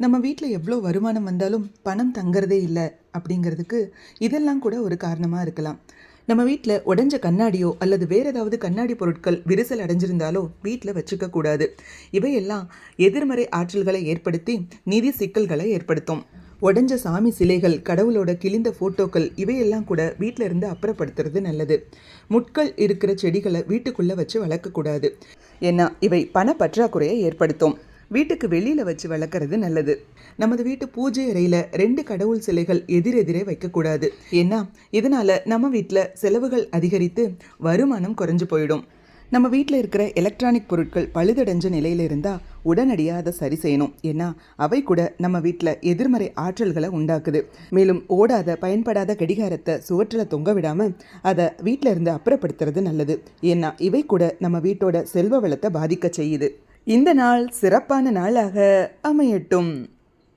நம்ம வீட்டில் எவ்வளோ வருமானம் வந்தாலும் பணம் தங்குறதே இல்லை அப்படிங்கிறதுக்கு இதெல்லாம் கூட ஒரு காரணமாக இருக்கலாம். நம்ம வீட்டில் உடஞ்ச கண்ணாடியோ அல்லது வேறு ஏதாவது கண்ணாடி பொருட்கள் விரிசல் அடைஞ்சிருந்தாலோ வீட்டில் வச்சுக்கக்கூடாது இவையெல்லாம் எதிர்மறை ஆற்றல்களை ஏற்படுத்தி நிதி சிக்கல்களை ஏற்படுத்தும். உடஞ்ச சாமி சிலைகள் கடவுளோட கிழிந்த ஃபோட்டோக்கள் இவையெல்லாம் கூட வீட்டில் இருந்து அப்புறப்படுத்துறது நல்லது. முட்கள் இருக்கிற செடிகளை வீட்டுக்குள்ளே வச்சு வளர்க்கக்கூடாது ஏன்னா இவை பண பற்றாக்குறையை ஏற்படுத்தும். வீட்டுக்கு வெளியில் வச்சு வளர்க்குறது நல்லது. நமது வீட்டு பூஜை அறையில் ரெண்டு கடவுள் சிலைகள் எதிரெதிரே வைக்கக்கூடாது. ஏன்னா இதனால் நம்ம வீட்டில் செலவுகள் அதிகரித்து வருமானம் குறைஞ்சு போயிடும். நம்ம வீட்டில் இருக்கிற எலக்ட்ரானிக் பொருட்கள் பழுதடைஞ்ச நிலையில் இருந்தால் உடனடியாக அதை சரி செய்யணும். ஏன்னா அவை கூட நம்ம வீட்டில் எதிர்மறை ஆற்றல்களை உண்டாக்குது. மேலும் ஓடாத பயன்படாத கடிகாரத்தை சுவற்றில் தொங்க விடாமல் அதை வீட்டில் இருந்து அப்புறப்படுத்துறது நல்லது. ஏன்னா இவை கூட நம்ம வீட்டோட செல்வ வளத்தை பாதிக்க செய்யுது. இந்த நாள் சிறப்பான நாளாக அமையட்டும்.